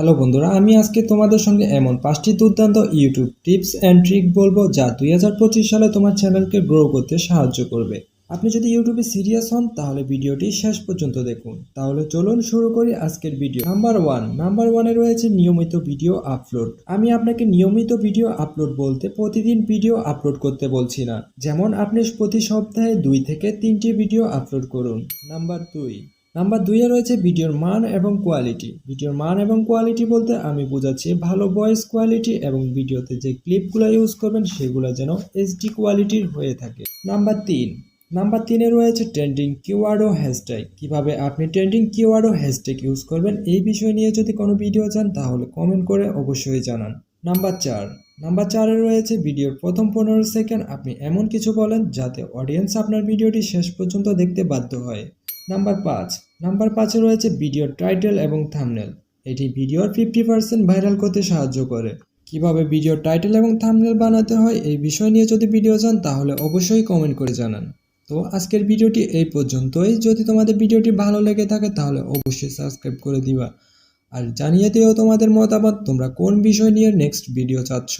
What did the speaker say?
Hello বন্ধুরা, আমি আজকে তোমাদের সঙ্গে এমন পাঁচটি দুর্দান্ত ইউটিউব টিপস অ্যান্ড ট্রিক বলব যা দুই হাজার পঁচিশ সালে তোমার চ্যানেলকে গ্রো করতে সাহায্য করবে। আপনি যদি ইউটিউবে সিরিয়াস হন, তাহলে ভিডিওটি শেষ পর্যন্ত দেখুন। তাহলে চলুন শুরু করি আজকের ভিডিও নাম্বার ওয়ান নাম্বার ওয়ানে রয়েছে নিয়মিত ভিডিও আপলোড আমি আপনাকে নিয়মিত ভিডিও আপলোড বলতে প্রতিদিন ভিডিও আপলোড করতে বলছি না। যেমন আপনি প্রতি সপ্তাহে দুই থেকে তিনটি ভিডিও আপলোড করুন। নাম্বার দুই নাম্বার দুইয়ে রয়েছে ভিডিওর মান এবং কোয়ালিটি। ভিডিওর মান এবং কোয়ালিটি বলতে আমি বোঝাচ্ছি ভালো ভয়েস কোয়ালিটি এবং ভিডিওতে যে ক্লিপগুলো ইউজ করবেন সেগুলো যেন এইচডি কোয়ালিটির হয়ে থাকে। নাম্বার তিন। নাম্বার তিনে রয়েছে ট্রেন্ডিং কিওয়ার্ড ও হ্যাশট্যাগ। কীভাবে আপনি ট্রেন্ডিং কিওয়ার্ড ও হ্যাশট্যাগ ইউজ করবেন এই বিষয় নিয়ে যদি কোনো ভিডিও চান তাহলে কমেন্ট করে অবশ্যই জানান। নাম্বার চার। নাম্বার চারে রয়েছে ভিডিওর প্রথম পনেরো সেকেন্ড আপনি এমন কিছু বলেন যাতে অডিয়েন্স আপনার ভিডিওটি শেষ পর্যন্ত দেখতে বাধ্য হয়। নাম্বার পাঁচ। নাম্বার পাঁচে রয়েছে ভিডিওর টাইটেল এবং থামনেল এটি ভিডিওর ফিফটি পার্সেন্ট ভাইরাল করতে সাহায্য করে। কীভাবে ভিডিওর টাইটেল এবং থামনেল বানাতে হয় এই বিষয় নিয়ে যদি ভিডিও চান, তাহলে অবশ্যই কমেন্ট করে জানান। তো আজকের ভিডিওটি এই পর্যন্তই। যদি তোমাদের ভিডিওটি ভালো লেগে থাকে, তাহলে অবশ্যই সাবস্ক্রাইব করে দিবা। আর জানিয়ে দিও তোমাদের মতামত, তোমরা কোন বিষয় নিয়ে নেক্সট ভিডিও চাচ্ছ।